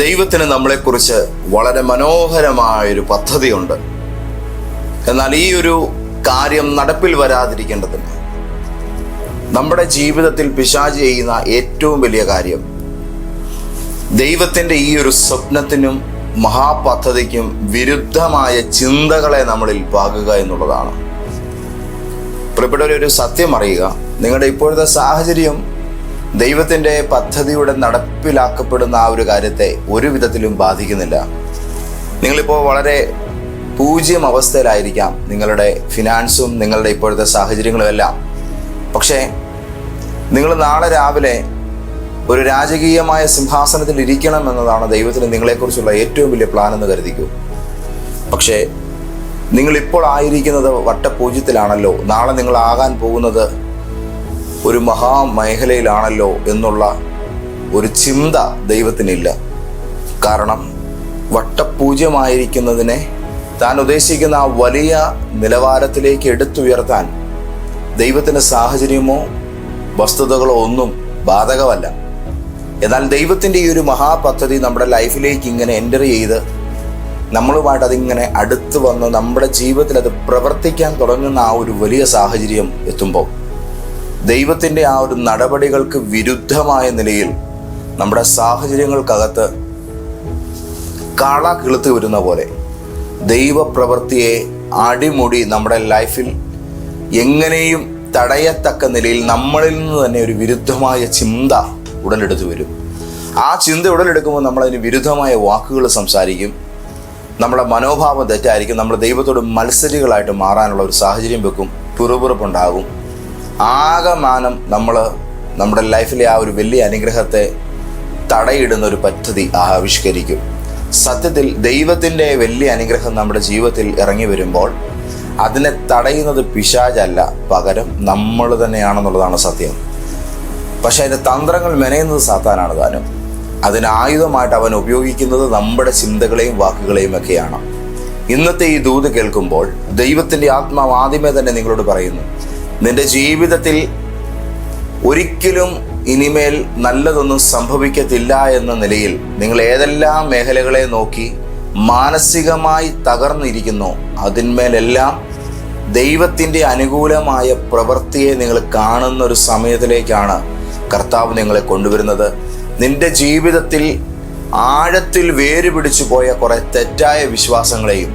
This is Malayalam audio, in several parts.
ദൈവത്തിന് നമ്മളെക്കുറിച്ച് വളരെ മനോഹരമായൊരു പദ്ധതിയുണ്ട്. എന്നാൽ ഈ ഒരു കാര്യം നടപ്പിൽ വരാതിരിക്കേണ്ടതിന് നമ്മുടെ ജീവിതത്തിൽ പിശാജ് ചെയ്യുന്ന ഏറ്റവും വലിയ കാര്യം ദൈവത്തിന്റെ ഈ ഒരു സ്വപ്നത്തിനും മഹാപദ്ധതിക്കും വിരുദ്ധമായ ചിന്തകളെ നമ്മളിൽ പാകുക എന്നുള്ളതാണ്. പ്രിയപ്പെട്ടവരെ ഒരു സത്യം അറിയുക. നിങ്ങളുടെ ഇപ്പോഴത്തെ സാഹചര്യം ദൈവത്തിന്റെ പദ്ധതിയുടെ നടപ്പിലാക്കപ്പെടുന്ന ആ ഒരു കാര്യത്തെ ഒരു വിധത്തിലും ബാധിക്കുന്നില്ല. നിങ്ങളിപ്പോൾ വളരെ പൂജ്യം അവസ്ഥയിലായിരിക്കാം നിങ്ങളുടെ ഫിനാൻസും നിങ്ങളുടെ ഇപ്പോഴത്തെ സാഹചര്യങ്ങളും എല്ലാം പക്ഷേ നിങ്ങൾ നാളെ രാവിലെ ഒരു രാജകീയമായ സിംഹാസനത്തിൽ ഇരിക്കണം എന്നതാണ് ദൈവത്തിന് നിങ്ങളെക്കുറിച്ചുള്ള ഏറ്റവും വലിയ പ്ലാൻ എന്ന് കരുതിക്കൂ. പക്ഷേ നിങ്ങൾ ഇപ്പോൾ ആയിരിക്കുന്നത് വട്ടപൂജ്യത്തിലാണല്ലോ. നാളെ നിങ്ങൾ ആകാൻ പോകുന്നത് ഒരു മഹാമേഖലയിലാണല്ലോ എന്നുള്ള ഒരു ചിന്ത ദൈവത്തിനില്ല. കാരണം വട്ടപൂജ്യമായിരിക്കുന്നതിനെ താൻ ഉദ്ദേശിക്കുന്ന ആ വലിയ നിലവാരത്തിലേക്ക് എടുത്തുയർത്താൻ ദൈവത്തിന് സാഹചര്യമോ വസ്തുതകളോ ഒന്നും ബാധകമല്ല. എന്നാൽ ദൈവത്തിന്റെ ഈ ഒരു മഹാപദ്ധതി നമ്മുടെ ലൈഫിലേക്ക് ഇങ്ങനെ എന്റർ ചെയ്ത് നമ്മളുമായിട്ട് അതിങ്ങനെ അടുത്ത് വന്ന് നമ്മുടെ ജീവിതത്തിൽ അത് പ്രവർത്തിക്കാൻ തുടങ്ങുന്ന ആ ഒരു വലിയ സാഹചര്യം എത്തുമ്പോൾ ദൈവത്തിന്റെ ആ ഒരു നടപടികൾക്ക് വിരുദ്ധമായ നിലയിൽ നമ്മുടെ സാഹചര്യങ്ങൾക്കകത്ത് കാള കിളുത്ത് വരുന്ന പോലെ ദൈവപ്രവൃത്തിയെ അടിമുടി നമ്മുടെ ലൈഫിൽ എങ്ങനെയും തടയത്തക്ക നിലയിൽ നമ്മളിൽ നിന്ന് തന്നെ ഒരു വിരുദ്ധമായ ചിന്ത ഉടലെടുത്ത് വരും. ആ ചിന്ത ഉടലെടുക്കുമ്പോൾ നമ്മളതിന് വിരുദ്ധമായ വാക്കുകൾ സംസാരിക്കും. നമ്മുടെ മനോഭാവം തെറ്റായിരിക്കും. നമ്മൾ ദൈവത്തോട് മത്സരികളായിട്ട് മാറാനുള്ള ഒരു സാഹചര്യം വെക്കും. പിറുപിറുപ്പുണ്ടാകും. ആകമാനം നമ്മൾ നമ്മുടെ ലൈഫിലെ ആ ഒരു വലിയ അനുഗ്രഹത്തെ തടയിടുന്ന ഒരു പദ്ധതി ആവിഷ്കരിക്കും. സത്യത്തിൽ ദൈവത്തിന്റെ വലിയ അനുഗ്രഹം നമ്മുടെ ജീവിതത്തിൽ ഇറങ്ങി വരുമ്പോൾ അതിനെ തടയുന്നത് പിശാചല്ല പകരം നമ്മൾ തന്നെയാണെന്നുള്ളതാണ് സത്യം. പക്ഷെ അതിന്റെ തന്ത്രങ്ങൾ മെനയുന്നത് സാത്താനാണ് താനും. അതിന് ആയുധമായിട്ട് അവൻ ഉപയോഗിക്കുന്നത് നമ്മുടെ ചിന്തകളെയും വാക്കുകളെയും ഒക്കെയാണ്. ഇന്നത്തെ ഈ ദൂത് കേൾക്കുമ്പോൾ ദൈവത്തിന്റെ ആത്മാവ് ആദ്യമേ തന്നെ നിങ്ങളോട് പറയുന്നു നിന്റെ ജീവിതത്തിൽ ഒരിക്കലും ഇനിമേൽ നല്ലതൊന്നും സംഭവിക്കത്തില്ല എന്ന നിലയിൽ നിങ്ങൾ ഏതെല്ലാം മേഖലകളെ നോക്കി മാനസികമായി തകർന്നിരിക്കുന്നു അതിന്മേലെല്ലാം ദൈവത്തിന്റെ അനുകൂലമായ പ്രവൃത്തിയെ നിങ്ങൾ കാണുന്ന ഒരു സമയത്തിലേക്കാണ് കർത്താവ് നിങ്ങളെ കൊണ്ടുവരുന്നത്. നിന്റെ ജീവിതത്തിൽ ആഴത്തിൽ വേര് പിടിച്ചു പോയ കുറെ തെറ്റായ വിശ്വാസങ്ങളെയും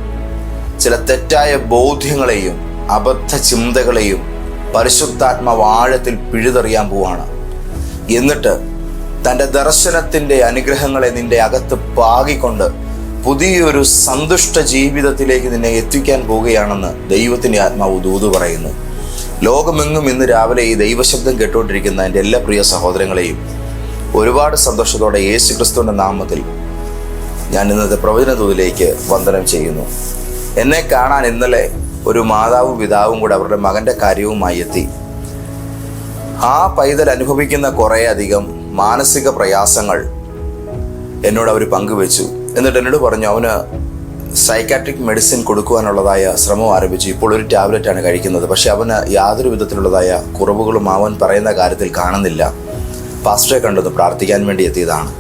ചില തെറ്റായ ബോധ്യങ്ങളെയും അബദ്ധ ചിന്തകളെയും പരിശുദ്ധാത്മാവ് ആഴത്തിൽ പിഴുതെറിയാൻ പോവാണ്. എന്നിട്ട് തന്റെ ദർശനത്തിന്റെ അനുഗ്രഹങ്ങളെ നിന്റെ അകത്ത് പാകിക്കൊണ്ട് പുതിയൊരു സന്തുഷ്ട ജീവിതത്തിലേക്ക് നിന്നെ എത്തിക്കാൻ പോവുകയാണെന്ന് ദൈവത്തിന്റെ ആത്മാവ് ദൂത് പറയുന്നു. ലോകമെങ്ങും ഇന്ന് രാവിലെ ഈ ദൈവശബ്ദം കേട്ടുകൊണ്ടിരിക്കുന്ന എന്റെ എല്ലാ പ്രിയ സഹോദരങ്ങളെയും ഒരുപാട് സന്തോഷത്തോടെ യേശു ക്രിസ്തുവിന്റെ നാമത്തിൽ ഞാൻ ഇന്നത്തെ പ്രവചന ദൂതിലേക്ക് വന്ദനം ചെയ്യുന്നു. എന്നെ കാണാൻ ഇന്നലെ ഒരു മാതാവും പിതാവും കൂടെ അവരുടെ മകന്റെ കാര്യവുമായി എത്തി. ആ പൈതൽ അനുഭവിക്കുന്ന കുറേയധികം മാനസിക പ്രയാസങ്ങൾ എന്നോട് അവർ പങ്കുവെച്ചു. എന്നിട്ട് എന്നോട് പറഞ്ഞു അവന് സൈക്കാട്രിക് മെഡിസിൻ കൊടുക്കുവാനുള്ളതായ ശ്രമം ആരംഭിച്ചു. ഇപ്പോൾ ഒരു ടാബ്ലറ്റാണ് കഴിക്കുന്നത്. പക്ഷെ അവന് യാതൊരു വിധത്തിലുള്ളതായ കുറവുകളും അവൻ പറയുന്ന കാര്യത്തിൽ കാണുന്നില്ല. പാസ്റ്ററെ കണ്ടത് പ്രാർത്ഥിക്കാൻ വേണ്ടി എത്തിയതാണ്.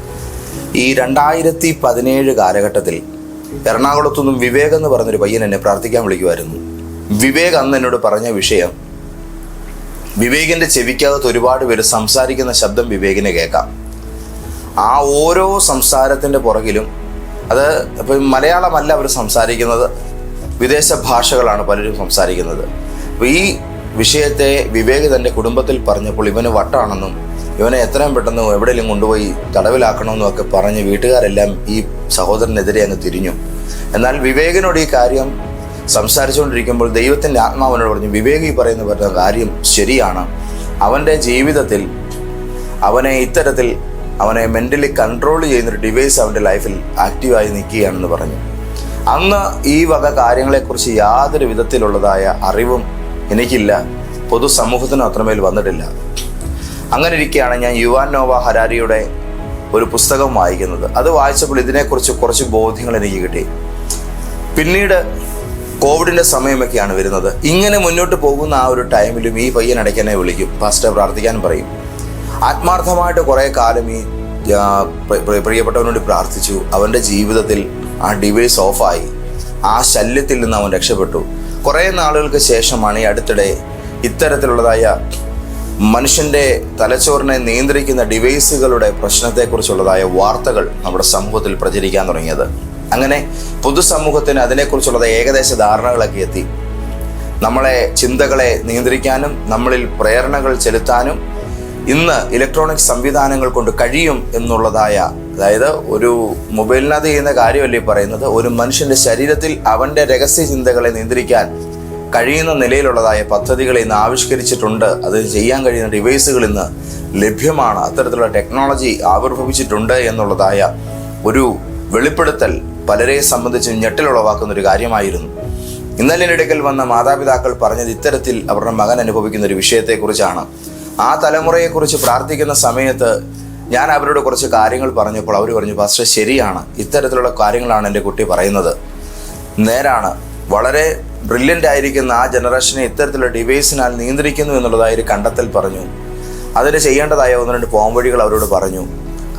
ഈ രണ്ടായിരത്തി പതിനേഴ് കാലഘട്ടത്തിൽ എറണാകുളത്തുനിന്നും വിവേക് എന്ന് പറഞ്ഞൊരു പയ്യൻ എന്നെ പ്രാർത്ഥിക്കാൻ വിളിക്കുമായിരുന്നു വിവേക് അന്ന് എന്നോട് പറഞ്ഞ വിഷയം വിവേകിന്റെ ചെവിക്കകത്ത് ഒരുപാട് പേര് സംസാരിക്കുന്ന ശബ്ദം വിവേകിനെ കേൾക്കാം. ആ ഓരോ സംസാരത്തിന്റെ പുറകിലും അത് ഇപ്പം മലയാളമല്ല അവർ സംസാരിക്കുന്നത് വിദേശ ഭാഷകളാണ് പലരും സംസാരിക്കുന്നത്. അപ്പോൾ ഈ വിഷയത്തെ വിവേക് തന്റെ കുടുംബത്തിൽ പറഞ്ഞപ്പോൾ ഇവന് വട്ടാണെന്നും ഇവനെ എത്രയും പെട്ടെന്ന് എവിടെയെങ്കിലും കൊണ്ടുപോയി തടവിലാക്കണമെന്നും ഒക്കെ പറഞ്ഞ് വീട്ടുകാരെല്ലാം ഈ സഹോദരനെതിരെ അങ്ങ് തിരിഞ്ഞു. എന്നാൽ വിവേകിനോട് ഈ കാര്യം സംസാരിച്ചുകൊണ്ടിരിക്കുമ്പോൾ ദൈവത്തിന്റെ ആത്മാവനോട് പറഞ്ഞു വിവേകി പറയുന്ന പറഞ്ഞ കാര്യം ശരിയാണ്. അവന്റെ ജീവിതത്തിൽ അവനെ ഇത്തരത്തിൽ അവനെ മെന്റലി കൺട്രോൾ ചെയ്യുന്നൊരു ഡിവൈസ് അവന്റെ ലൈഫിൽ ആക്റ്റീവായി നിൽക്കുകയാണെന്ന് പറഞ്ഞു. അന്ന് ഈ വക കാര്യങ്ങളെക്കുറിച്ച് യാതൊരു വിധത്തിലുള്ളതായ അറിവും എനിക്കില്ല. പൊതുസമൂഹത്തിനും അത്രമേൽ വന്നിട്ടില്ല. അങ്ങനെ ഇരിക്കുകയാണ് ഞാൻ യുവാൻ നോവ ഹരാരിയുടെ ഒരു പുസ്തകം വായിക്കുന്നത്. അത് വായിച്ചപ്പോൾ ഇതിനെക്കുറിച്ച് കുറച്ച് ബോധ്യങ്ങൾ എനിക്ക് കിട്ടി. പിന്നീട് കോവിഡിന്റെ സമയമൊക്കെയാണ് വരുന്നത്. ഇങ്ങനെ മുന്നോട്ട് പോകുന്ന ആ ഒരു ടൈമിലും ഈ പയ്യൻ അടയ്ക്കനെ വിളിക്കും. ഫസ്റ്റ് പ്രാർത്ഥിക്കാൻ പറയും. ആത്മാർത്ഥമായിട്ട് കുറേ കാലം ഈ പ്രിയപ്പെട്ടവനോട് പ്രാർത്ഥിച്ചു. അവന്റെ ജീവിതത്തിൽ ആ ഡിവൈസ് ഓഫായി. ആ ശല്യത്തിൽ നിന്ന് അവൻ രക്ഷപ്പെട്ടു. കുറേ നാളുകൾക്ക് ശേഷമാണ് ഈ അടുത്തിടെ ഇത്തരത്തിലുള്ളതായ മനുഷ്യന്റെ തലച്ചോറിനെ നിയന്ത്രിക്കുന്ന ഡിവൈസുകളുടെ പ്രശ്നത്തെക്കുറിച്ചുള്ളതായ വാർത്തകൾ നമ്മുടെ സമൂഹത്തിൽ പ്രചരിക്കാൻ തുടങ്ങിയത്. അങ്ങനെ പൊതുസമൂഹത്തിന് അതിനെക്കുറിച്ചുള്ള ഏകദേശ ധാരണകളൊക്കെ എത്തി. നമ്മളെ ചിന്തകളെ നിയന്ത്രിക്കാനും നമ്മളിൽ പ്രേരണകൾ ചെലുത്താനും ഇന്ന് ഇലക്ട്രോണിക് സംവിധാനങ്ങൾ കൊണ്ട് കഴിയും എന്നുള്ളതായ അതായത് ഒരു മൊബൈലിനകത്ത് ചെയ്യുന്ന കാര്യമല്ലേ പറയുന്നത്? ഒരു മനുഷ്യന്റെ ശരീരത്തിൽ അവന്റെ രഹസ്യ ചിന്തകളെ നിയന്ത്രിക്കാൻ കഴിയുന്ന നിലയിലുള്ളതായ പദ്ധതികൾ ഇന്ന് ആവിഷ്കരിച്ചിട്ടുണ്ട്. അത് ചെയ്യാൻ കഴിയുന്ന ഡിവൈസുകൾ ഇന്ന് ലഭ്യമാണ്. അത്തരത്തിലുള്ള ടെക്നോളജി ആവിർഭവിച്ചിട്ടുണ്ട് എന്നുള്ളതായ ഒരു വെളിപ്പെടുത്തൽ പലരെ സംബന്ധിച്ച് ഞെട്ടലുളവാക്കുന്ന ഒരു കാര്യമായിരുന്നു. ഇന്നലെ ഇടയ്ക്കൽ വന്ന മാതാപിതാക്കൾ പറഞ്ഞത് ഇത്തരത്തിൽ അവരുടെ മകൻ അനുഭവിക്കുന്ന ഒരു വിഷയത്തെക്കുറിച്ചാണ്. ആ തലമുറയെക്കുറിച്ച് പ്രാർത്ഥിക്കുന്ന സമയത്ത് ഞാൻ അവരോട് കുറച്ച് കാര്യങ്ങൾ പറഞ്ഞപ്പോൾ അവർ പറഞ്ഞു പാസ്റ്റർ ശരിയാണ്. ഇത്തരത്തിലുള്ള കാര്യങ്ങളാണ് എന്റെ കുട്ടി പറയുന്നത്. നേരാണ്. വളരെ ബ്രില്യന്റ് ആയിരിക്കുന്ന ആ ജനറേഷനെ ഇത്തരത്തിലുള്ള ഡിവൈസിനാൽ നിയന്ത്രിക്കുന്നു എന്നുള്ളതായി ഒരു കണ്ടെത്തൽ പറഞ്ഞു. അതിന് ചെയ്യേണ്ടതായ ഒന്ന് രണ്ട് പോംവഴികൾ അവരോട് പറഞ്ഞു.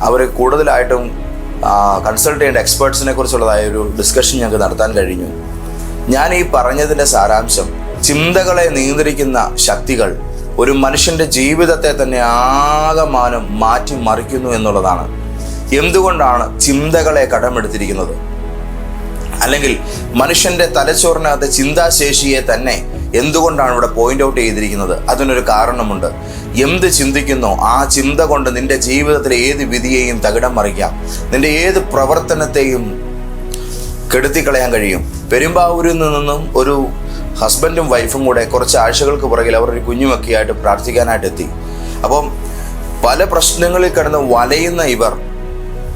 അവർ കൂടുതലായിട്ടും കൺസൾട്ട് ചെയ്യേണ്ട എക്സ്പേർട്സിനെ കുറിച്ചുള്ളതായ ഒരു ഡിസ്കഷൻ ഞങ്ങൾക്ക് നടത്താൻ കഴിഞ്ഞു. ഞാൻ ഈ പറഞ്ഞതിന്റെ സാരാംശം ചിന്തകളെ നിയന്ത്രിക്കുന്ന ശക്തികൾ ഒരു മനുഷ്യന്റെ ജീവിതത്തെ തന്നെ ആകമാനം മാറ്റി മറിക്കുന്നു എന്നുള്ളതാണ്. എന്തുകൊണ്ടാണ് ചിന്തകളെ കടമെടുത്തിരിക്കുന്നത്? അല്ലെങ്കിൽ മനുഷ്യന്റെ തലച്ചോറിനകത്തെ ചിന്താശേഷിയെ തന്നെ എന്തുകൊണ്ടാണ് ഇവിടെ പോയിന്റ് ഔട്ട് ചെയ്തിരിക്കുന്നത്? അതിനൊരു കാരണമുണ്ട്. എന്ത് ചിന്തിക്കുന്നോ? ആ ചിന്ത കൊണ്ട് നിന്റെ ജീവിതത്തിലെ ഏത് വിധിയെയും തകിടം മറിക്കാം. നിന്റെ ഏത് പ്രവർത്തനത്തെയും കെടുത്തിക്കളയാൻ കഴിയും. പെരുമ്പാവൂരിൽ നിന്നും ഒരു ഹസ്ബൻഡും വൈഫും കൂടെ കുറച്ച് ആഴ്ചകൾക്ക് പുറകിൽ അവർ ഒരു കുഞ്ഞുമൊക്കെയായിട്ട് പ്രാർത്ഥിക്കാനായിട്ട് എത്തി അപ്പം പല പ്രശ്നങ്ങളിൽ കിടന്ന് വലയുന്ന ഇവർ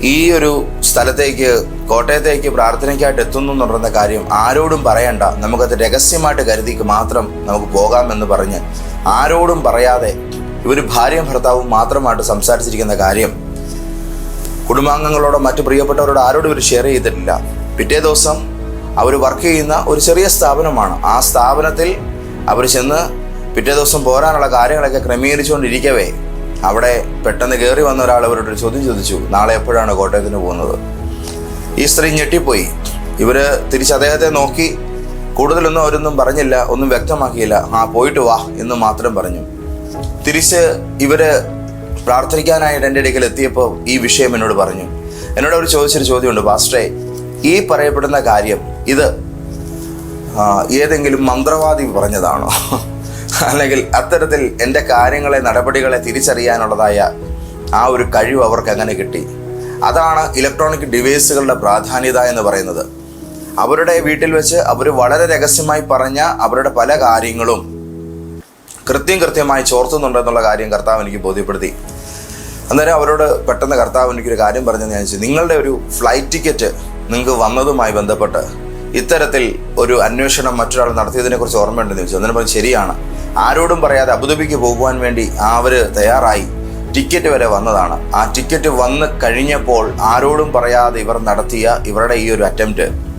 ഈ ഒരു സ്ഥലത്തേക്ക് കോട്ടയത്തേക്ക് പ്രാർത്ഥനയ്ക്കായിട്ട് എത്തുന്നു എന്നുള്ള കാര്യം ആരോടും പറയണ്ട. നമുക്കത് രഹസ്യമായിട്ട് കരുതിക്ക് മാത്രം നമുക്ക് പോകാമെന്ന് പറഞ്ഞ് ആരോടും പറയാതെ ഇവർ ഭാര്യയും ഭർത്താവും മാത്രമായിട്ട് സംസാരിച്ചിരിക്കുന്ന കാര്യം കുടുംബാംഗങ്ങളോടോ മറ്റു പ്രിയപ്പെട്ടവരോട് ആരോടും ഇവർ ഷെയർ ചെയ്തിട്ടില്ല. പിറ്റേ ദിവസം അവർ വർക്ക് ചെയ്യുന്ന ഒരു ചെറിയ സ്ഥാപനമാണ്. ആ സ്ഥാപനത്തിൽ അവർ ചെന്ന് പിറ്റേ ദിവസം പോരാനുള്ള കാര്യങ്ങളൊക്കെ ക്രമീകരിച്ചുകൊണ്ടിരിക്കവേ. അവിടെ പെട്ടെന്ന് കയറി വന്ന ഒരാൾ അവരോട് ചോദ്യം ചോദിച്ചു നാളെ എപ്പോഴാണ് കോട്ടയത്തിന് പോകുന്നത്? ഈ സ്ത്രീ ഞെട്ടിപ്പോയി. ഇവർ തിരിച്ച് അദ്ദേഹത്തെ നോക്കി കൂടുതലൊന്നും അവരൊന്നും പറഞ്ഞില്ല ഒന്നും വ്യക്തമാക്കിയില്ല. ആ പോയിട്ട് വാ എന്ന് മാത്രം പറഞ്ഞു. തിരിച്ച് ഇവർ പ്രാർത്ഥിക്കാനായിട്ട് എന്റെ ഇടയ്ക്കൽ എത്തിയപ്പോൾ ഈ വിഷയം എന്നോട് പറഞ്ഞു. എന്നോട് അവർ ചോദിച്ചൊരു ചോദ്യമുണ്ട് പാസ്റ്ററെ ഈ പറയപ്പെടുന്ന കാര്യം ഇത് ഏതെങ്കിലും മന്ത്രവാദി പറഞ്ഞതാണോ? അല്ലെങ്കിൽ അത്തരത്തിൽ എന്റെ കാര്യങ്ങളെ നടപടികളെ തിരിച്ചറിയാനുള്ളതായ ആ ഒരു കഴിവ് അവർക്ക് എങ്ങനെ കിട്ടി? അതാണ് ഇലക്ട്രോണിക് ഡിവൈസുകളുടെ പ്രാധാന്യത എന്ന് പറയുന്നത്. അവരുടെ വീട്ടിൽ വെച്ച് അവർ വളരെ രഹസ്യമായി പറഞ്ഞ അവരുടെ പല കാര്യങ്ങളും കൃത്യം കൃത്യമായി ചോർത്തുന്നുണ്ടെന്നുള്ള കാര്യം കർത്താവ് എനിക്ക് ബോധ്യപ്പെടുത്തി. അന്നേരം അവരോട് പെട്ടെന്ന് കർത്താവ് എനിക്കൊരു കാര്യം പറഞ്ഞു ഞാൻ ചോദിച്ചു നിങ്ങളുടെ ഒരു ഫ്ലൈറ്റ് ടിക്കറ്റ് നിങ്ങൾക്ക് വന്നതുമായി ബന്ധപ്പെട്ട് ഇത്തരത്തിൽ ഒരു അന്വേഷണം മറ്റൊരാൾ നടത്തിയതിനെക്കുറിച്ച് ഓർമ്മയുണ്ടെന്ന് ചോദിച്ചു അന്നേരം പറഞ്ഞു ശരിയാണ്. ആരോടും പറയാതെ അബുദാബിക്ക് പോകുവാൻ വേണ്ടി അവർ തയ്യാറായി. ടിക്കറ്റ് വരെ വന്നതാണ്. ആ ടിക്കറ്റ് വന്ന് കഴിഞ്ഞപ്പോൾ ആരോടും പറയാതെ ഇവർ നടത്തിയ ഇവരുടെ ഈ ഒരു അറ്റംപ്റ്റ്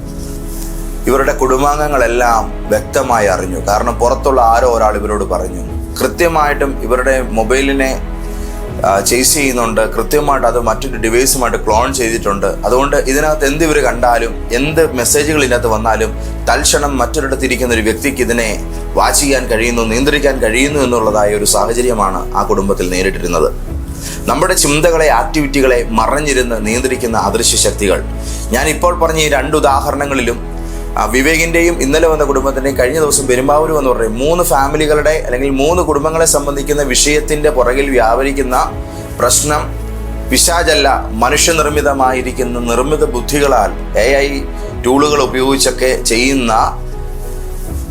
ഇവരുടെ കുടുംബാംഗങ്ങളെല്ലാം വ്യക്തമായി അറിഞ്ഞു. കാരണം പുറത്തുള്ള ആരോ ഒരാൾ ഇവരോട് പറഞ്ഞു. കൃത്യമായിട്ടും ഇവരുടെ മൊബൈലിനെ ചേസ് ചെയ്യുന്നുണ്ട്. കൃത്യമായിട്ട് അത് മറ്റൊരു ഡിവൈസുമായിട്ട് ക്ലോൺ ചെയ്തിട്ടുണ്ട്. അതുകൊണ്ട് ഇതിനകത്ത് എന്ത് ഇവർ കണ്ടാലും എന്ത് മെസ്സേജുകൾ ഇതിനകത്ത് വന്നാലും തൽക്ഷണം മറ്റൊരിടത്തിരിക്കുന്ന ഒരു വ്യക്തിക്ക് ഇതിനെ വാച്ച് ചെയ്യാൻ കഴിയുന്നു നിയന്ത്രിക്കാൻ കഴിയുന്നു എന്നുള്ളതായ ഒരു സാഹചര്യമാണ് ആ കുടുംബത്തിൽ നേരിട്ടിരുന്നത്. നമ്മുടെ ചിന്തകളെ ആക്ടിവിറ്റികളെ മറഞ്ഞിരുന്ന് നിയന്ത്രിക്കുന്ന അദൃശ്യ ശക്തികൾ. ഞാൻ ഇപ്പോൾ പറഞ്ഞ ഈ രണ്ട് ഉദാഹരണങ്ങളിലും ആ, വിവേകിന്റെയും ഇന്നലെ വന്ന കുടുംബത്തിന്റെയും കഴിഞ്ഞ ദിവസം പെരുമ്പാവൂർ എന്ന് പറയും മൂന്ന് ഫാമിലികളുടെ അല്ലെങ്കിൽ മൂന്ന് കുടുംബങ്ങളെ സംബന്ധിക്കുന്ന വിഷയത്തിന്റെ പുറകിൽ വ്യാപരിക്കുന്ന പ്രശ്നം പിശാചല്ല മനുഷ്യനിർമ്മിതമായിരിക്കുന്ന നിർമ്മിത ബുദ്ധികളാൽ എ ഐ ടൂളുകൾ ഉപയോഗിച്ചൊക്കെ ചെയ്യുന്ന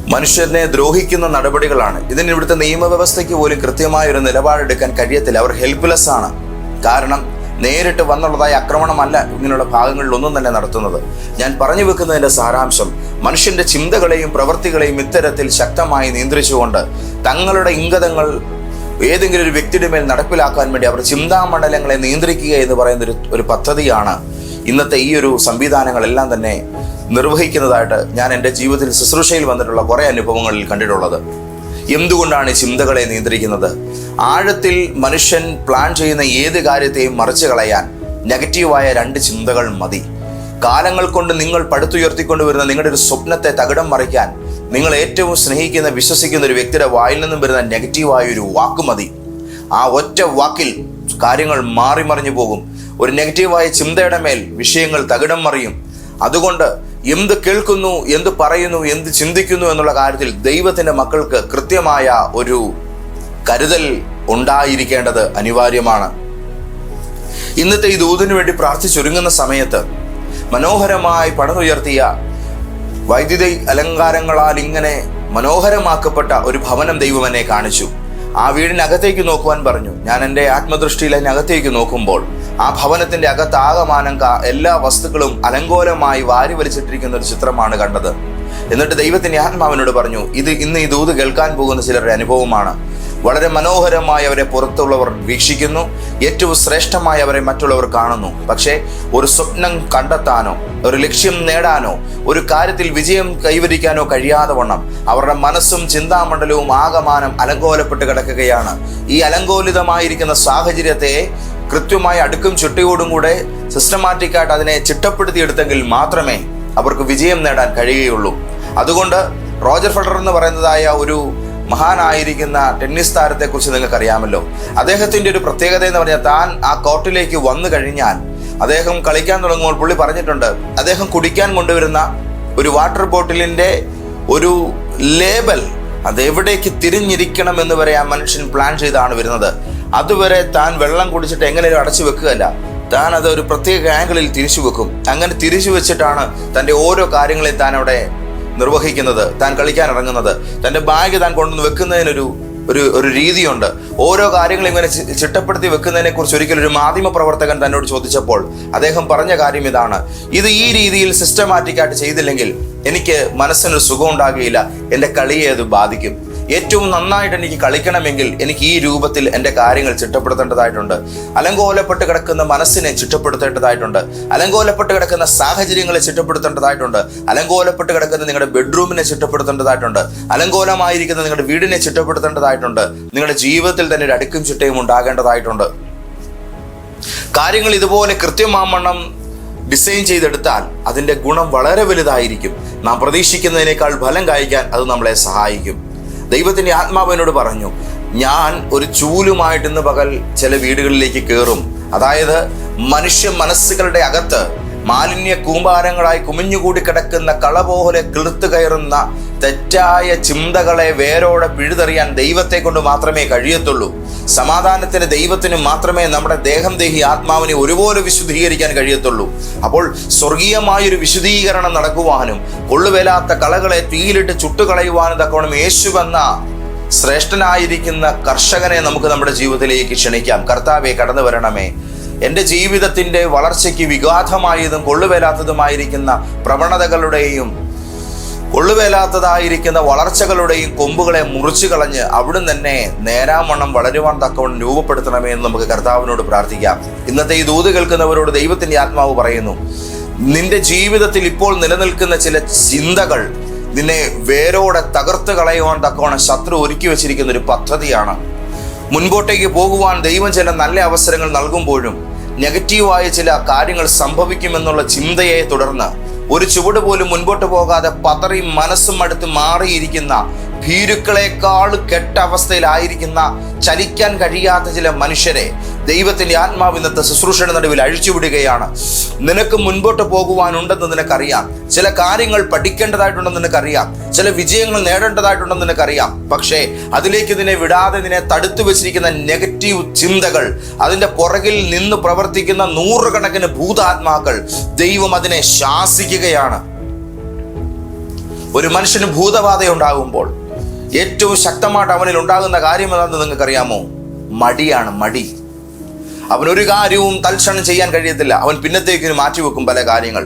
മനുഷ്യനെ ദ്രോഹിക്കുന്ന നടപടികളാണ്. ഇതിന് ഇവിടുത്തെ നിയമവ്യവസ്ഥയ്ക്ക് പോലും കൃത്യമായ ഒരു നിലപാടെടുക്കാൻ കഴിയത്തില്ല. അവർ ഹെൽപ്ലെസ് ആണ്. കാരണം നേരിട്ട് വന്നുള്ളതായ ആക്രമണമല്ല ഇങ്ങനെയുള്ള ഭാഗങ്ങളിൽ ഒന്നും തന്നെ നടത്തുന്നത്. ഞാൻ പറഞ്ഞു വെക്കുന്നതിന്റെ സാരാംശം മനുഷ്യന്റെ ചിന്തകളെയും പ്രവൃത്തികളെയും ഇത്തരത്തിൽ ശക്തമായി നിയന്ത്രിച്ചുകൊണ്ട് തങ്ങളുടെ ഇംഗതങ്ങൾ ഏതെങ്കിലും ഒരു വ്യക്തിയുടെ മേൽ നടപ്പിലാക്കാൻ വേണ്ടി അവരുടെ ചിന്താമണ്ഡലങ്ങളെ നിയന്ത്രിക്കുക എന്ന് പറയുന്ന ഒരു ഒരു പദ്ധതിയാണ് ഇന്നത്തെ ഈ ഒരു സംവിധാനങ്ങളെല്ലാം തന്നെ നിർവഹിക്കുന്നതായിട്ട് ഞാൻ എന്റെ ജീവിതത്തിൽ ശുശ്രൂഷയിൽ വന്നിട്ടുള്ള കുറേ അനുഭവങ്ങളിൽ കണ്ടിട്ടുള്ളത്. എന്തുകൊണ്ടാണ് ചിന്തകളെ നിയന്ത്രിക്കുന്നത്? ആഴത്തിൽ മനുഷ്യൻ പ്ലാൻ ചെയ്യുന്ന ഏത് കാര്യത്തെയും മറിച്ചു കളയാൻ നെഗറ്റീവായ രണ്ട് ചിന്തകൾ മതി. കാലങ്ങൾ കൊണ്ട് നിങ്ങൾ പടുത്തുയർത്തിക്കൊണ്ടുവരുന്ന നിങ്ങളുടെ ഒരു സ്വപ്നത്തെ തകിടം മറിക്കാൻ നിങ്ങൾ ഏറ്റവും സ്നേഹിക്കുന്ന വിശ്വസിക്കുന്ന ഒരു വ്യക്തിയുടെ വായിൽ നിന്നും വരുന്ന നെഗറ്റീവായ ഒരു വാക്ക് മതി. ആ ഒറ്റ വാക്കിൽ കാര്യങ്ങൾ മാറി മറിഞ്ഞു പോകും. ഒരു നെഗറ്റീവായ ചിന്തയുടെ മേൽ വിഷയങ്ങൾ തകിടം മറിയും. അതുകൊണ്ട് എന്ത് കേൾക്കുന്നു എന്ത് പറയുന്നു എന്ത് ചിന്തിക്കുന്നു എന്നുള്ള കാര്യത്തിൽ ദൈവത്തിന്റെ മക്കൾക്ക് കൃത്യമായ ഒരു കരുതൽ ഉണ്ടായിരിക്കേണ്ടത് അനിവാര്യമാണ്. ഇന്നത്തെ ഈ ദൂതിനു വേണ്ടി പ്രാർത്ഥിച്ചൊരുങ്ങുന്ന സമയത്ത് മനോഹരമായി പണിതുയർത്തിയ വൈദ്യുതി അലങ്കാരങ്ങളാൽ ഇങ്ങനെ മനോഹരമാക്കപ്പെട്ട ഒരു ഭവനം ദൈവം എന്നെ കാണിച്ചു. ആ വീടിനകത്തേക്ക് നോക്കുവാൻ പറഞ്ഞു. ഞാൻ എന്റെ ആത്മദൃഷ്ടിയിൽ അതിനകത്തേക്ക് നോക്കുമ്പോൾ ആ ഭവനത്തിന്റെ അകത്താകമാനം എല്ലാ വസ്തുക്കളും അലങ്കോലമായി വാരി വലിച്ചിട്ടിരിക്കുന്ന ഒരു ചിത്രമാണ് കണ്ടത്. എന്നിട്ട് ദൈവത്തിന്റെ ആത്മാവിനോട് പറഞ്ഞു ഇത് ഇന്ന് ഈ ദൂത് കേൾക്കാൻ പോകുന്ന ചിലരുടെ അനുഭവമാണ്. വളരെ മനോഹരമായി അവരെ പുറത്തുള്ളവർ വീക്ഷിക്കുന്നു. ഏറ്റവും ശ്രേഷ്ഠമായി അവരെ മറ്റുള്ളവർ കാണുന്നു. പക്ഷേ ഒരു സ്വപ്നം കണ്ടെത്താനോ ഒരു ലക്ഷ്യം നേടാനോ ഒരു കാര്യത്തിൽ വിജയം കൈവരിക്കാനോ കഴിയാതെ വണ്ണം അവരുടെ മനസ്സും ചിന്താമണ്ഡലവും ആകമാനം അലങ്കോലപ്പെട്ട് കിടക്കുകയാണ്. ഈ അലങ്കോലിതമായിരിക്കുന്ന സാഹചര്യത്തെ കൃത്യമായി അടുക്കും ചുട്ടിയോടും കൂടെ സിസ്റ്റമാറ്റിക്കായിട്ട് അതിനെ ചിട്ടപ്പെടുത്തിയെടുത്തെങ്കിൽ മാത്രമേ അവർക്ക് വിജയം നേടാൻ കഴിയുകയുള്ളൂ. അതുകൊണ്ട് റോജർ ഫെഡർ എന്ന് പറയുന്നതായ ഒരു മഹാനായിരിക്കുന്ന ടെന്നീസ് താരത്തെക്കുറിച്ച് നിങ്ങൾക്ക് അറിയാമല്ലോ അദ്ദേഹത്തിന്റെ ഒരു പ്രത്യേകത എന്ന് പറഞ്ഞാൽ താൻ ആ കോർട്ടിലേക്ക് വന്നു കഴിഞ്ഞാൽ അദ്ദേഹം കളിക്കാൻ തുടങ്ങുമ്പോൾ പുള്ളി പറഞ്ഞിട്ടുണ്ട് അദ്ദേഹം കുടിക്കാൻ കൊണ്ടുവരുന്ന ഒരു വാട്ടർ ബോട്ടിലിന്റെ ഒരു ലേബൽ അത് എവിടേക്ക് തിരിഞ്ഞിരിക്കണം എന്ന് വരെ ആ മനുഷ്യൻ പ്ലാൻ ചെയ്താണ് വരുന്നത്. അതുവരെ താൻ വെള്ളം കുടിച്ചിട്ട് എങ്ങനെയും അടച്ചു വെക്കുകയല്ല. താൻ അത് ഒരു പ്രത്യേക ആംഗിളിൽ തിരിച്ചു വെക്കും. അങ്ങനെ തിരിച്ചു വെച്ചിട്ടാണ് തന്റെ ഓരോ കാര്യങ്ങളെയും താൻ അവിടെ നിർവഹിക്കുന്നത് താൻ കളിക്കാൻ ഇറങ്ങുന്നത്. തന്റെ ബാഗ് താൻ കൊണ്ടുവന്ന് വെക്കുന്നതിനൊരു ഒരു ഒരു രീതിയുണ്ട്. ഓരോ കാര്യങ്ങളും ഇങ്ങനെ ചിട്ടപ്പെടുത്തി വെക്കുന്നതിനെ കുറിച്ച് ഒരിക്കലും ഒരു മാധ്യമ പ്രവർത്തകൻ തന്നോട് ചോദിച്ചപ്പോൾ അദ്ദേഹം പറഞ്ഞ കാര്യം ഇതാണ്. ഇത് ഈ രീതിയിൽ സിസ്റ്റമാറ്റിക് ആയിട്ട് ചെയ്തില്ലെങ്കിൽ എനിക്ക് മനസ്സിന് സുഖം ഉണ്ടാകുകയില്ല. എന്റെ കളിയെ അത് ബാധിക്കും. ഏറ്റവും നന്നായിട്ട് എനിക്ക് കളിക്കണമെങ്കിൽ എനിക്ക് ഈ രൂപത്തിൽ എന്റെ കാര്യങ്ങൾ ചിട്ടപ്പെടുത്തേണ്ടതായിട്ടുണ്ട്. അലങ്കോലപ്പെട്ട് കിടക്കുന്ന മനസ്സിനെ ചിട്ടപ്പെടുത്തേണ്ടതായിട്ടുണ്ട്. അലങ്കോലപ്പെട്ട് കിടക്കുന്ന സാഹചര്യങ്ങളെ ചിട്ടപ്പെടുത്തേണ്ടതായിട്ടുണ്ട്. അലങ്കോലപ്പെട്ട് കിടക്കുന്ന നിങ്ങളുടെ ബെഡ്റൂമിനെ ചിട്ടപ്പെടുത്തേണ്ടതായിട്ടുണ്ട്. അലങ്കോലമായിരിക്കുന്ന നിങ്ങളുടെ വീടിനെ ചിട്ടപ്പെടുത്തേണ്ടതായിട്ടുണ്ട്. നിങ്ങളുടെ ജീവിതത്തിൽ തന്നെ ഒരു അടുക്കും ചിട്ടയും ഉണ്ടാകേണ്ടതായിട്ടുണ്ട്. കാര്യങ്ങൾ ഇതുപോലെ കൃത്യമാമണ്ണം ഡിസൈൻ ചെയ്തെടുത്താൽ അതിന്റെ ഗുണം വളരെ വലുതായിരിക്കും. നാം പ്രതീക്ഷിക്കുന്നതിനേക്കാൾ ഫലം കായ്ക്കാൻ അത് നമ്മളെ സഹായിക്കും. ദൈവത്തിന്റെ ആത്മാവ് എന്നോട് പറഞ്ഞു ഞാൻ ഒരു ചൂലുമായിട്ട് ഇന്ന് പകൽ ചില വീടുകളിലേക്ക് കയറും അതായത് മനുഷ്യ മനസ്സുകളുടെ അകത്ത് മാലിന്യ കൂമ്പാരങ്ങളായി കുമിഞ്ഞുകൂടി കിടക്കുന്ന കള പോലെ കിളുത്തു കയറുന്ന തെറ്റായ ചിന്തകളെ വേരോടെ പിഴുതെറിയാൻ ദൈവത്തെ കൊണ്ട് മാത്രമേ കഴിയത്തുള്ളൂ. സമാധാനത്തിന് ദൈവത്തിന് മാത്രമേ നമ്മുടെ ദേഹം ദേഹി ആത്മാവിനെ ഒരുപോലെ വിശുദ്ധീകരിക്കാൻ കഴിയത്തുള്ളൂ. അപ്പോൾ സ്വർഗീയമായൊരു വിശുദ്ധീകരണം നടക്കുവാനും കൊള്ളുവേലാത്ത കളകളെ തീയിലിട്ട് ചുട്ടുകളയുവാനും തക്കോണം യേശുവെന്ന ശ്രേഷ്ഠനായിരിക്കുന്ന കർഷകനെ നമുക്ക് നമ്മുടെ ജീവിതത്തിലേക്ക് ക്ഷണിക്കാം. കർത്താവെ കടന്നു വരണമേ. എന്റെ ജീവിതത്തിന്റെ വളർച്ചയ്ക്ക് വിഘാതമായതും കൊള്ളുവേലാത്തതുമായിരിക്കുന്ന പ്രവണതകളുടെയും കൊള്ളുവേലാത്തതായിരിക്കുന്ന വളർച്ചകളുടെയും കൊമ്പുകളെ മുറിച്ചു കളഞ്ഞ് അവിടുന്ന് തന്നെ നേരാമണ്ണം വളരുവാൻ തക്കവണ്ണം രൂപപ്പെടുത്തണമേ എന്ന് നമുക്ക് കർത്താവിനോട് പ്രാർത്ഥിക്കാം. ഇന്നത്തെ ഈ ദൂത് കേൾക്കുന്നവരോട് ദൈവത്തിന്റെ ആത്മാവ് പറയുന്നു നിന്റെ ജീവിതത്തിൽ ഇപ്പോൾ നിലനിൽക്കുന്ന ചില ചിന്തകൾ നിന്നെ വേരോടെ തകർത്ത് കളയുവാൻ തക്കവണ്ണം ശത്രു ഒരുക്കി വെച്ചിരിക്കുന്ന ഒരു പദ്ധതിയാണ്. മുൻപോട്ടേക്ക് പോകുവാൻ ദൈവം ചില നല്ല അവസരങ്ങൾ നൽകുമ്പോഴും നെഗറ്റീവായ ചില കാര്യങ്ങൾ സംഭവിക്കുമെന്നുള്ള ചിന്തയെ തുടർന്ന് ഒരു ചുവട് പോലും മുൻപോട്ട് പോകാതെ പതറി മനസ്സും അടുത്ത് മാറിയിരിക്കുന്ന ഭീരുക്കളെക്കാൾ കെട്ട അവസ്ഥയിലായിരിക്കുന്ന ചലിക്കാൻ കഴിയാത്ത ചില മനുഷ്യരെ ദൈവത്തിന്റെ ആത്മാവ് ഇന്നത്തെ ശുശ്രൂഷയുടെ നടുവിൽ അഴിച്ചുവിടുകയാണ് നിനക്ക് മുൻപോട്ട് പോകുവാനുണ്ടെന്ന് നിനക്കറിയാം. ചില കാര്യങ്ങൾ പഠിക്കേണ്ടതായിട്ടുണ്ടെന്ന് നിനക്കറിയാം. ചില വിജയങ്ങൾ നേടേണ്ടതായിട്ടുണ്ടെന്ന് നിനക്കറിയാം. പക്ഷേ അതിലേക്ക് നിന്നെ വിടാതെ നിന്നെ തടുത്തു വെച്ചിരിക്കുന്ന നെഗറ്റീവ് ചിന്തകൾ അതിന്റെ പുറകിൽ നിന്ന് പ്രവർത്തിക്കുന്ന നൂറുകണക്കിന് ഭൂതാത്മാക്കൾ ദൈവം അതിനെ ശാസിക്കുകയാണ്. ഒരു മനുഷ്യന് ഭൂതബാധ ഉണ്ടാകുമ്പോൾ ഏറ്റവും ശക്തമായിട്ട് അവനിൽ ഉണ്ടാകുന്ന കാര്യം എന്താണെന്ന് നിങ്ങൾക്കറിയാമോ? മടിയാണ് മടി. അവൻ ഒരു കാര്യവും തൽക്ഷണം ചെയ്യാൻ കഴിയത്തില്ല. അവൻ പിന്നത്തേക്ക് മാറ്റിവെക്കും പല കാര്യങ്ങൾ.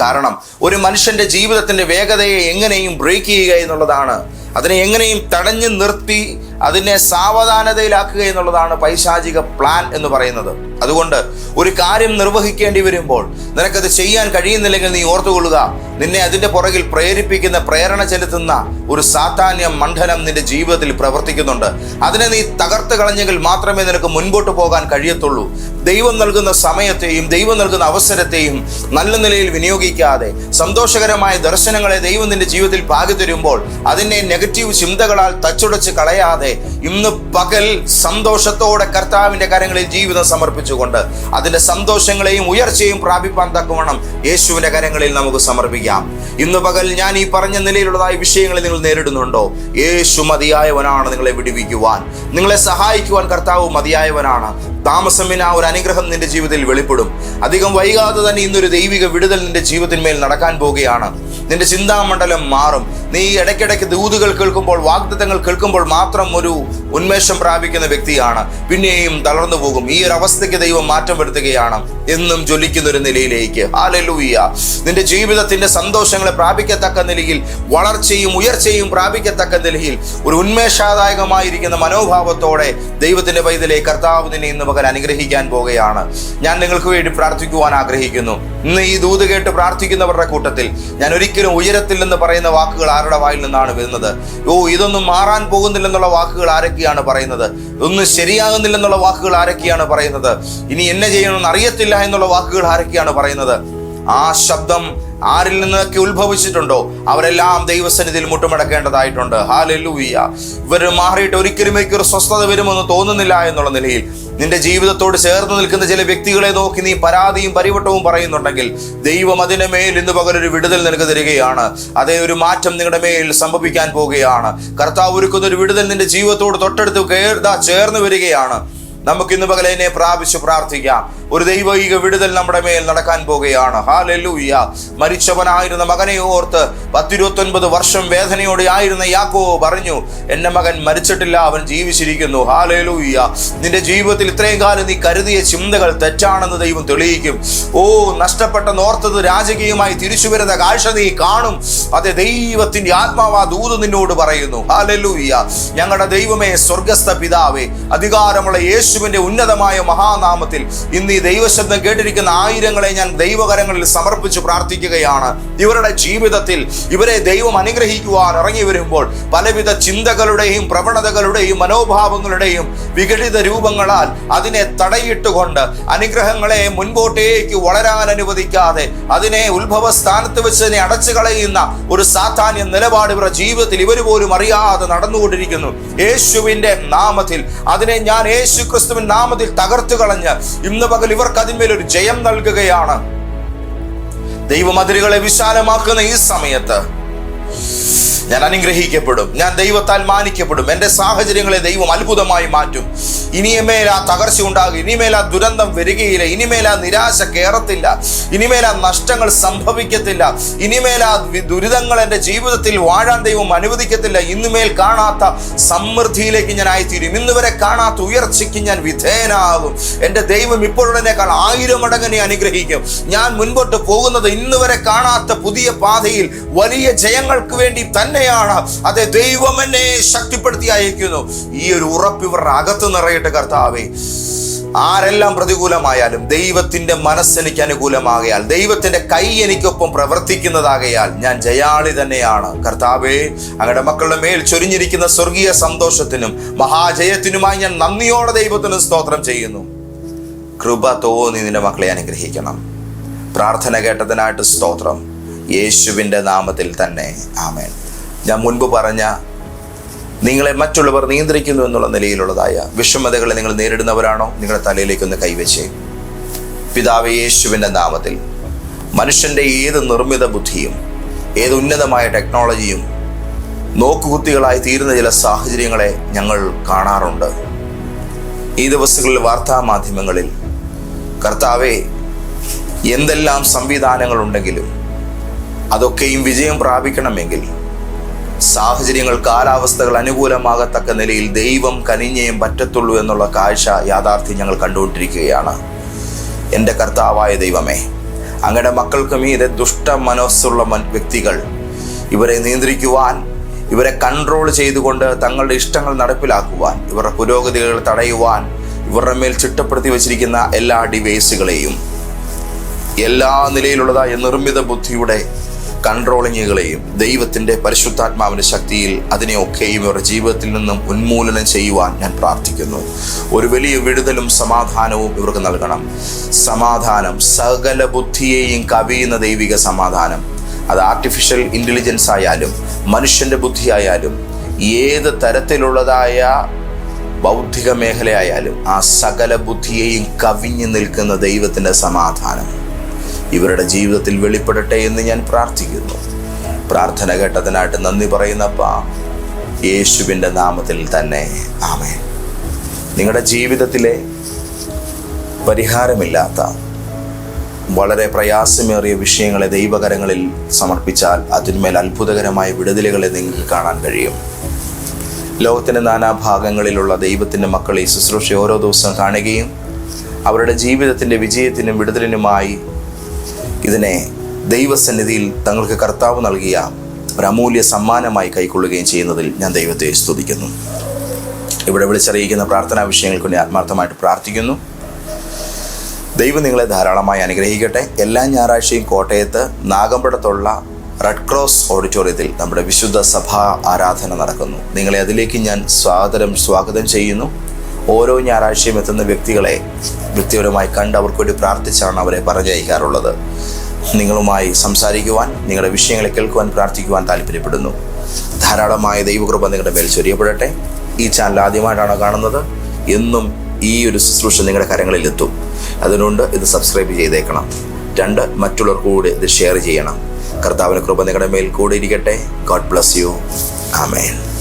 കാരണം ഒരു മനുഷ്യന്റെ ജീവിതത്തിന്റെ വേഗതയെ എങ്ങനെയും ബ്രേക്ക് ചെയ്യുക എന്നുള്ളതാണ് അതിനെ എങ്ങനെയും തടഞ്ഞു നിർത്തി അതിനെ സാവധാനതയിലാക്കുക എന്നുള്ളതാണ് പൈശാചിക പ്ലാൻ എന്ന് പറയുന്നത്. അതുകൊണ്ട് ഒരു കാര്യം നിർവഹിക്കേണ്ടി വരുമ്പോൾ നിനക്കത് ചെയ്യാൻ കഴിയുന്നില്ലെങ്കിൽ നീ ഓർത്തുകൊള്ളുക. നിന്നെ അതിന്റെ പുറകിൽ പ്രേരിപ്പിക്കുന്ന പ്രേരണ ചെലുത്തുന്ന ഒരു സാധാന്യ മണ്ഡലം നിന്റെ ജീവിതത്തിൽ പ്രവർത്തിക്കുന്നുണ്ട്. അതിനെ നീ തകർത്ത് കളഞ്ഞെങ്കിൽ മാത്രമേ നിനക്ക് മുൻപോട്ട് പോകാൻ കഴിയത്തുള്ളൂ. ദൈവം നൽകുന്ന സമയത്തെയും ദൈവം നൽകുന്ന അവസരത്തെയും നല്ല നിലയിൽ വിനിയോഗിക്കാതെ സന്തോഷകരമായ ദർശനങ്ങളെ ദൈവം നിന്റെ ജീവിതത്തിൽ പാകി തരുമ്പോൾ അതിനെ നെഗറ്റീവ് ചിന്തകളാൽ തച്ചുടച്ച് കളയാതെ ഇന്ന് പകൽ സന്തോഷത്തോടെ കർത്താവിന്റെ കരങ്ങളിൽ ജീവിതം സമർപ്പിച്ചുകൊണ്ട് അതിന്റെ സന്തോഷങ്ങളെയും ഉയർച്ചയും പ്രാപിപ്പാൻ തക്കവണ്ണം യേശുവിന്റെ കരങ്ങളിൽ നമുക്ക് സമർപ്പിക്കാം. ഇന്ന് പകൽ ഞാൻ ഈ പറഞ്ഞ നിലയിലുള്ളതായ വിഷയങ്ങളെ നിങ്ങൾ നേരിടുന്നുണ്ടോ? യേശു മതിയായവനാണ് നിങ്ങളെ വിടുവിക്കുവാൻ. നിങ്ങളെ സഹായിക്കുവാൻ കർത്താവ് മതിയായവനാണ്. താമസമിന ഒരു അനുഗ്രഹം നിന്റെ ജീവിതത്തിൽ വെളിപ്പെടും. അധികം വൈകാതെ തന്നെ ഇന്നൊരു ദൈവിക വിടുതൽ നിന്റെ ജീവിതത്തിന്മേൽ നടക്കാൻ പോവുകയാണ് നിന്റെ ചിന്താമണ്ഡലം മാറും. നീ ഇടയ്ക്കിടയ്ക്ക് ദൂതുകൾ കേൾക്കുമ്പോൾ വാഗ്ദത്തങ്ങൾ കേൾക്കുമ്പോൾ മാത്രം ഒരു ഉന്മേഷം പ്രാപിക്കുന്ന വ്യക്തിയാണ്. പിന്നെയും തളർന്നു പോകും. ഈ ഒരു അവസ്ഥയ്ക്ക് ദൈവം മാറ്റം വരുത്തുകയാണ് എന്നും ജ്വലിക്കുന്ന ഒരു നിലയിലേക്ക്. ആലലൂയ നിന്റെ ജീവിതത്തിന്റെ സന്തോഷങ്ങളെ പ്രാപിക്കത്തക്ക നിലയിൽ വളർച്ചയും ഉയർച്ചയും പ്രാപിക്കത്തക്ക നിലയിൽ ഒരു ഉന്മേഷാദായകമായിരിക്കുന്ന മനോഭാവത്തോടെ ദൈവത്തിന്റെ വൈദ്യലെ കർത്താവ് നിന്നെ ഇന്ന് പകൽ അനുഗ്രഹിക്കാൻ പോകുകയാണ് ഞാൻ നിങ്ങൾക്ക് വേണ്ടി പ്രാർത്ഥിക്കുവാൻ ആഗ്രഹിക്കുന്നു. ഇന്ന് ഈ ദൂത് കേട്ട് പ്രാർത്ഥിക്കുന്നവരുടെ കൂട്ടത്തിൽ ഞാൻ ഒരിക്കലും ഉയരത്തിൽ നിന്ന് പറയുന്ന വാക്കുകൾ ആരുടെ വായിൽ നിന്നാണ് വരുന്നത്? ഓ ഇതൊന്നും മാറാൻ പോകുന്നില്ലെന്നുള്ള വാക്കുകൾ ആരൊക്കെയാണ് പറയുന്നത്? ഒന്നും ശരിയാകുന്നില്ലെന്നുള്ള വാക്കുകൾ ആരൊക്കെയാണ് പറയുന്നത്? ഇനി എന്നെ ചെയ്യണമെന്ന് അറിയത്തില്ല എന്നുള്ള വാക്കുകൾ ആരൊക്കെയാണ് പറയുന്നത്? ആ ശബ്ദം ആരിൽ നിന്നൊക്കെ ഉത്ഭവിച്ചിട്ടുണ്ടോ? അവരെല്ലാം ദൈവസന്നിധിയിൽ മുട്ടുമടക്കേണ്ടതായിട്ടുണ്ട്. ഹാലെല്ലൂയ്യ ഇവർ മാറിയിട്ട് ഒരിക്കലും ഒരു സ്വസ്ഥത വരുമെന്ന് തോന്നുന്നില്ല എന്നുള്ള നിലയിൽ നിന്റെ ജീവിതത്തോട് ചേർന്ന് നിൽക്കുന്ന ചില വ്യക്തികളെ നോക്കി നീ പരാതിയും പരിവട്ടവും പറയുന്നുണ്ടെങ്കിൽ ദൈവം അതിന്റെ മേൽ ഇന്ന് പകലൊരു വിടുതൽ നിനക്ക് തരികയാണ്. അതേ ഒരു മാറ്റം നിങ്ങളുടെ മേൽ സംഭവിക്കാൻ പോവുകയാണ്. കർത്താവ് ഒരുക്കുന്ന ഒരു വിടുതൽ നിന്റെ ജീവിതത്തോട് തൊട്ടടുത്ത് ചേർന്ന് വരികയാണ്. നമുക്ക് ഇന്ന് പകലേനെ പ്രാപിച്ച് പ്രാർത്ഥിക്കാം. ഒരു ദൈവിക വിടുതൽ നമ്മുടെ മേൽ നടക്കാൻ പോകുകയാണ്. ഹാലൂയ്യ മരിച്ചവനായിരുന്ന മകനെ ഓർത്ത് പത്തിരുപത്തൊൻപത് വർഷം വേദനയോടെ ആയിരുന്ന യാക്കോ പറഞ്ഞു എന്റെ മകൻ മരിച്ചിട്ടില്ല അവൻ ജീവിച്ചിരിക്കുന്നു. ഹാലെലൂയ്യ നിന്റെ ജീവിതത്തിൽ ഇത്രയും കാലം നീ കരുതിയ ചിന്തകൾ തെറ്റാണെന്ന് ദൈവം തെളിയിക്കും. ഓ നഷ്ടപ്പെട്ട നോർത്തത് രാജകീയമായി തിരിച്ചു വരുന്ന കാഴ്ച നീ കാണും. അതെ ദൈവത്തിന്റെ ആത്മാവാ ദൂത് നിന്നോട് പറയുന്നു. ഹാലെലൂയ്യ ഞങ്ങളുടെ ദൈവമേ സ്വർഗസ്ഥ പിതാവേ അധികാരമുള്ള യേശുവിന്റെ ഉന്നതമായ മഹാനാമത്തിൽ ഇന്ന് ഈ ദൈവശബ്ദം കേട്ടിരിക്കുന്ന ആയിരങ്ങളെ ഞാൻ ദൈവകരങ്ങളിൽ സമർപ്പിച്ച് പ്രാർത്ഥിക്കുകയാണ്. ഇവരുടെ ജീവിതത്തിൽ ഇവരെ ദൈവം അനുഗ്രഹിക്കുവാൻ ഇറങ്ങി വരുമ്പോൾ പലവിധ ചിന്തകളുടെയും പ്രവണതകളുടെയും മനോഭാവങ്ങളുടെയും വിഘടിത രൂപങ്ങളാൽ അതിനെ തടയിട്ടുകൊണ്ട് അനുഗ്രഹങ്ങളെ മുൻപോട്ടേക്ക് വളരാൻ അനുവദിക്കാതെ അതിനെ ഉത്ഭവ സ്ഥാനത്ത് വെച്ച് തന്നെ അടച്ചു കളയുന്ന ഒരു സാധാന്യ നിലപാട് ഇവരുടെ ജീവിതത്തിൽ ഇവർ പോലും അറിയാതെ നടന്നുകൊണ്ടിരിക്കുന്നു. യേശുവിന്റെ നാമത്തിൽ അതിനെ ഞാൻ യേശു ക്രിസ്തുവിൻ നാമത്തിൽ തകർത്തു കളഞ്ഞ് ഇന്ന് പകൽ ഇവർക്ക് അതിന്മേൽ ഒരു ജയം നൽകുകയാണ്. ദൈവമതിരുകളെ വിശാലമാക്കുന്ന ഈ സമയത്ത് ഞാൻ അനുഗ്രഹിക്കപ്പെടും. ഞാൻ ദൈവത്താൽ മാനിക്കപ്പെടും. എന്റെ സാഹചര്യങ്ങളെ ദൈവം അത്ഭുതമായി മാറ്റും. ഇനിയമേൽ ആ തകർച്ച ഉണ്ടാകും. ഇനിമേൽ ആ ദുരന്തം വരികയില്ല. ഇനിമേൽ ആ നിരാശ കയറത്തില്ല ഇനിമേൽ ആ നഷ്ടങ്ങൾ സംഭവിക്കത്തില്ല. ഇനിമേൽ ആ ദുരിതങ്ങൾ എന്റെ ജീവിതത്തിൽ വാഴാൻ ദൈവം അനുവദിക്കത്തില്ല. ഇന്നുമേൽ കാണാത്ത സമൃദ്ധിയിലേക്ക് ഞാൻ ആയിത്തീരും. ഇന്ന് വരെ കാണാത്ത ഉയർച്ചയ്ക്ക് ഞാൻ വിധേയനാകും. എന്റെ ദൈവം ഇപ്പോഴുള്ളതിനേക്കാൾ ആയിരം മടങ്ങിനെ അനുഗ്രഹിക്കും. ഞാൻ മുൻപോട്ട് പോകുന്നത് ഇന്ന് വരെ കാണാത്ത പുതിയ പാതയിൽ വലിയ ജയങ്ങൾക്ക് വേണ്ടി തന്നെയാണ്. അതെ ദൈവം എന്നെ ശക്തിപ്പെടുത്തി അയക്കുന്നു ഈ ഒരു ഉറപ്പ് ഇവരുടെ അകത്ത് നിറയട്ടെ കർത്താവേ. ആരെല്ലാം പ്രതികൂലമായാലും ദൈവത്തിന്റെ മനസ്സെനിക്ക് അനുകൂലമാകയാൽ ദൈവത്തിന്റെ കൈ എനിക്കൊപ്പം പ്രവർത്തിക്കുന്നതാകയാൽ ഞാൻ ജയാളി തന്നെയാണ്. കർത്താവേ അങ്ങയുടെ മക്കളുടെ മേൽ ചൊരിഞ്ഞിരിക്കുന്ന സ്വർഗീയ സന്തോഷത്തിനും മഹാജയത്തിനുമായി ഞാൻ നന്ദിയോടെ ദൈവത്തിന് സ്തോത്രം ചെയ്യുന്നു. കൃപ തോന്നി നിന്റെ മക്കളെ അനുഗ്രഹിക്കണം. പ്രാർത്ഥന കേട്ടതിനായിട്ട് സ്തോത്രം. യേശുവിന്റെ നാമത്തിൽ തന്നെ. ആമേൻ. ഞാൻ മുൻപ് പറഞ്ഞ നിങ്ങളെ മറ്റുള്ളവർ നിയന്ത്രിക്കുന്നു എന്നുള്ള നിലയിലുള്ളതായ വിഷമതകളെ നിങ്ങൾ നേരിടുന്നവരാണോ? നിങ്ങളുടെ തലയിലേക്കൊന്ന് കൈവച്ചേ. പിതാവ് യേശുവിന്റെ നാമത്തിൽ മനുഷ്യന്റെ ഏത് നിർമ്മിത ബുദ്ധിയും ഏത് ഉന്നതമായ ടെക്നോളജിയും നോക്കുകുത്തികളായി തീരുന്ന ചില സാഹചര്യങ്ങളെ ഞങ്ങൾ കാണാറുണ്ട്. ഈ ദിവസങ്ങളിൽ വാർത്താ മാധ്യമങ്ങളിൽ കർത്താവെ എന്തെല്ലാം സംവിധാനങ്ങളുണ്ടെങ്കിലും അതൊക്കെയും വിജയം പ്രാപിക്കണമെങ്കിൽ സാഹചര്യങ്ങൾ കാലാവസ്ഥകൾ അനുകൂലമാകത്തക്ക നിലയിൽ ദൈവം കനിഞ്ഞേയും പറ്റത്തുള്ളൂ എന്നുള്ള കാഴ്ച യാഥാർത്ഥ്യം ഞങ്ങൾ കണ്ടുകൊണ്ടിരിക്കുകയാണ്. എന്റെ കർത്താവായ ദൈവമേ അങ്ങയുടെ മക്കൾക്കും ഈ ദുഷ്ട മനസ്സുള്ള വ്യക്തികൾ ഇവരെ നിയന്ത്രിക്കുവാൻ ഇവരെ കൺട്രോൾ ചെയ്തുകൊണ്ട് തങ്ങളുടെ ഇഷ്ടങ്ങൾ നടപ്പിലാക്കുവാൻ ഇവരുടെ പുരോഗതികൾ തടയുവാൻ ഇവരുടെ മേൽ ചിട്ടപ്പെടുത്തി വച്ചിരിക്കുന്ന എല്ലാ ഡിവൈസുകളെയും എല്ലാ നിലയിലുള്ളതായ നിർമ്മിത ബുദ്ധിയുടെ കൺട്രോളിങ്ങുകളെയും ദൈവത്തിന്റെ പരിശുദ്ധാത്മാവിന്റെ ശക്തിയിൽ അതിനെയൊക്കെയും ഇവരുടെ ജീവിതത്തിൽ നിന്നും ഉന്മൂലനം ചെയ്യുവാൻ ഞാൻ പ്രാർത്ഥിക്കുന്നു. ഒരു വലിയ വിടുതലും സമാധാനവും ഇവർക്ക് നൽകണം. സമാധാനം സകല ബുദ്ധിയെയും കവിയുന്ന ദൈവിക സമാധാനം. അത് ആർട്ടിഫിഷ്യൽ ഇന്റലിജൻസ് ആയാലും മനുഷ്യന്റെ ബുദ്ധിയായാലും ഏത് തരത്തിലുള്ളതായ ബൗദ്ധിക മേഖലയായാലും ആ സകല ബുദ്ധിയെയും കവിഞ്ഞു നിൽക്കുന്ന ദൈവത്തിന്റെ സമാധാനം. ഇവരുടെ ജീവിതത്തിൽ വെളിപ്പെടട്ടെ എന്ന് ഞാൻ പ്രാർത്ഥിക്കുന്നു. പ്രാർത്ഥന ഘട്ടത്തിനായിട്ട് നന്ദി പറയുന്നപ്പ യേശുവിന്റെ നാമത്തിൽ തന്നെ ആമേ നിങ്ങളുടെ ജീവിതത്തിലെ പരിഹാരമില്ലാത്ത വളരെ പ്രയാസമേറിയ വിഷയങ്ങളെ ദൈവകരങ്ങളിൽ സമർപ്പിച്ചാൽ അതിന്മേൽ അത്ഭുതകരമായ വിടുതലുകളെ നിങ്ങൾക്ക് കാണാൻ കഴിയും. ലോകത്തിന്റെ നാനാഭാഗങ്ങളിലുള്ള ദൈവത്തിന്റെ മക്കൾ ഈ ശുശ്രൂഷ ഓരോ ദിവസവും കാണുകയും അവരുടെ ജീവിതത്തിന്റെ വിജയത്തിനും വിടുതലിനുമായി ഇതിനെ ദൈവസന്നിധിയിൽ തങ്ങൾക്ക് കർത്താവ് നൽകിയ ഒരു അമൂല്യ സമ്മാനമായി കൈക്കൊള്ളുകയും ചെയ്യുന്നതിൽ ഞാൻ ദൈവത്തെ സ്തുതിക്കുന്നു. ഇവിടെ വിളിച്ചറിയിക്കുന്ന പ്രാർത്ഥനാ വിഷയങ്ങൾക്ക് ആത്മാർത്ഥമായിട്ട് പ്രാർത്ഥിക്കുന്നു. ദൈവം നിങ്ങളെ ധാരാളമായി അനുഗ്രഹിക്കട്ടെ. എല്ലാ ഞായറാഴ്ചയും കോട്ടയത്ത് നാഗമ്പടത്തുള്ള റെഡ് ക്രോസ് ഓഡിറ്റോറിയത്തിൽ നമ്മുടെ വിശുദ്ധ സഭാ ആരാധന നടക്കുന്നു. നിങ്ങളെ അതിലേക്ക് ഞാൻ സ്വാഗതം സ്വാഗതം ചെയ്യുന്നു. ഓരോ ഞായറാഴ്ചയും എത്തുന്ന വ്യക്തികളെ വ്യക്തിപരമായി കണ്ട് അവർക്ക് വേണ്ടി പ്രാർത്ഥിച്ചാണ് അവരെ പറഞ്ഞയക്കാറുള്ളത്. നിങ്ങളുമായി സംസാരിക്കുവാൻ നിങ്ങളുടെ വിഷയങ്ങളെ കേൾക്കുവാൻ പ്രാർത്ഥിക്കുവാൻ താല്പര്യപ്പെടുന്നു. ധാരാളമായ ദൈവകൃപ നിങ്ങളുടെ മേൽ ചൊരിയപ്പെടട്ടെ. ഈ ചാനൽ ആദ്യമായിട്ടാണ് കാണുന്നത്. എന്നും ഈ ഒരു ശുശ്രൂഷ നിങ്ങളുടെ കരങ്ങളിൽ എത്തും. അതിനുകൊണ്ട് ഇത് സബ്സ്ക്രൈബ് ചെയ്തേക്കണം. രണ്ട് മറ്റുള്ളവർക്ക് കൂടി ഇത് ഷെയർ ചെയ്യണം. കർത്താവിന് കൃപ നിങ്ങളുടെ മേൽ കൂടി ഇരിക്കട്ടെ ഗോഡ് ബ്ലസ് യു. ആമേൻ.